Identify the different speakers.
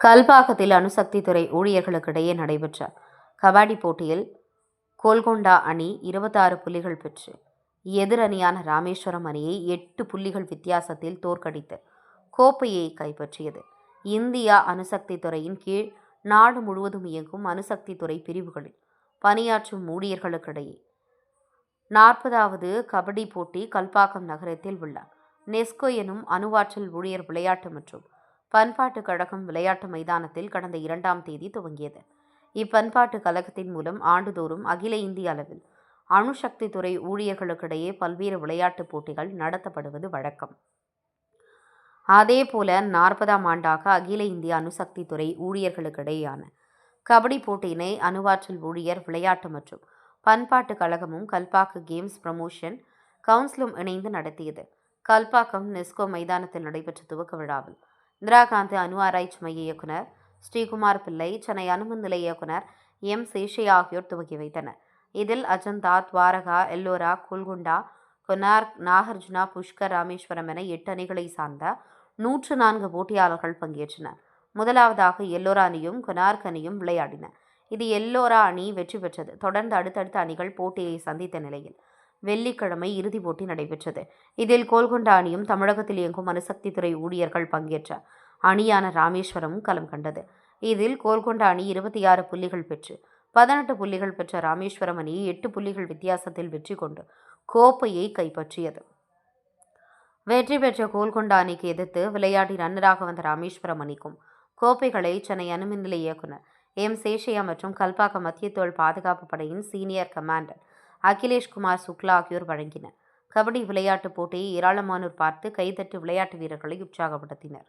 Speaker 1: கல்பாக்கத்தில் அணுசக்தி துறை ஊழியர்களுக்கிடையே நடைபெற்ற கபாடி போட்டியில் கோல்கொண்டா அணி இருபத்தாறு புள்ளிகள் பெற்று எதிர் அணியான ராமேஸ்வரம் அணியை எட்டு புள்ளிகள் வித்தியாசத்தில் தோற்கடித்து கோப்பையை கைப்பற்றியது. இந்தியா அணுசக்தி துறையின் கீழ் நாடு முழுவதும் இயங்கும் அணுசக்தி துறை பிரிவுகளில் பணியாற்றும் ஊழியர்களுக்கிடையே நாற்பதாவது கபடி போட்டி கல்பாக்கம் நகரத்தில் உள்ள நெஸ்கோ எனும் அணுவாற்றல் ஊழியர் விளையாட்டு மற்றும் பண்பாட்டு கழகம் விளையாட்டு மைதானத்தில் கடந்த இரண்டாம் தேதி துவங்கியது. இப்பண்பாட்டு கழகத்தின் மூலம் ஆண்டுதோறும் அகில இந்திய அளவில் அணுசக்தி துறை ஊழியர்களுக்கிடையே பல்வேறு விளையாட்டுப் போட்டிகள் நடத்தப்படுவது வழக்கம். அதேபோல நாற்பதாம் ஆண்டாக அகில இந்திய அணுசக்தி துறை ஊழியர்களுக்கிடையேயான கபடி போட்டியினை அணுவாற்றல் ஊழியர் விளையாட்டு மற்றும் பண்பாட்டு கழகமும் கல்பாக்கு கேம்ஸ் ப்ரமோஷன் கவுன்சிலும் இணைந்து நடத்தியது. கல்பாக்கம் நெஸ்கோ மைதானத்தில் நடைபெற்ற துவக்க விழாவில் இந்திரா காந்தி அணு ஆராய்ச்சி மைய இயக்குனர் ஸ்ரீகுமார் பிள்ளை சென்னை அணுமின் நிலைய இயக்குனர் எம் சேஷையா ஆகியோர் துவக்கி வைத்தனர். இதில் அஜந்தா துவாரகா எல்லோரா குல்குண்டா கொனார்க் நாகார்ஜுனா புஷ்கர் ராமேஸ்வரம் என எட்டு அணிகளை சார்ந்த நூற்று நான்கு போட்டியாளர்கள் பங்கேற்றனர். முதலாவதாக எல்லோரா அணியும் கொனார்க் அணியும் விளையாடின. இது எல்லோரா அணி வெற்றி பெற்றது. தொடர்ந்து அடுத்தடுத்த அணிகள் போட்டியை சந்தித்த நிலையில் வெள்ளிக்கிழமை இறுதிப் போட்டி நடைபெற்றது. இதில் கோல்கொண்டா அணியும் தமிழகத்தில் இயங்கும் அணுசக்தித்துறை ஊழியர்கள் பங்கேற்ற அணியான ராமேஸ்வரமும் களம் கண்டது. இதில் கோல்கொண்டா அணி இருபத்தி ஆறு புள்ளிகள் பெற்று பதினெட்டு புள்ளிகள் பெற்ற ராமேஸ்வரம் அணி எட்டு புள்ளிகள் வித்தியாசத்தில் வெற்றி கொண்டு கோப்பையை கைப்பற்றியது. வெற்றி பெற்ற கோல்கொண்டா அணிக்கு எதிர்த்து விளையாடி ரன்னராக வந்த ராமேஸ்வரம் அணிக்கும் கோப்பைகளை சென்னை அணுமின் நிலைய இயக்குனர் எம் சேஷையா மற்றும் கல்பாக்கம் மத்திய தோல் பாதுகாப்பு படையின் சீனியர் கமாண்டர் அகிலேஷ் குமார் சுக்லா ஆகியோர் வழங்கினர். கபடி விளையாட்டுப் போட்டியை ஏராளமானோர் பார்த்து கைதட்டி விளையாட்டு வீரர்களை உற்சாகப்படுத்தினர்.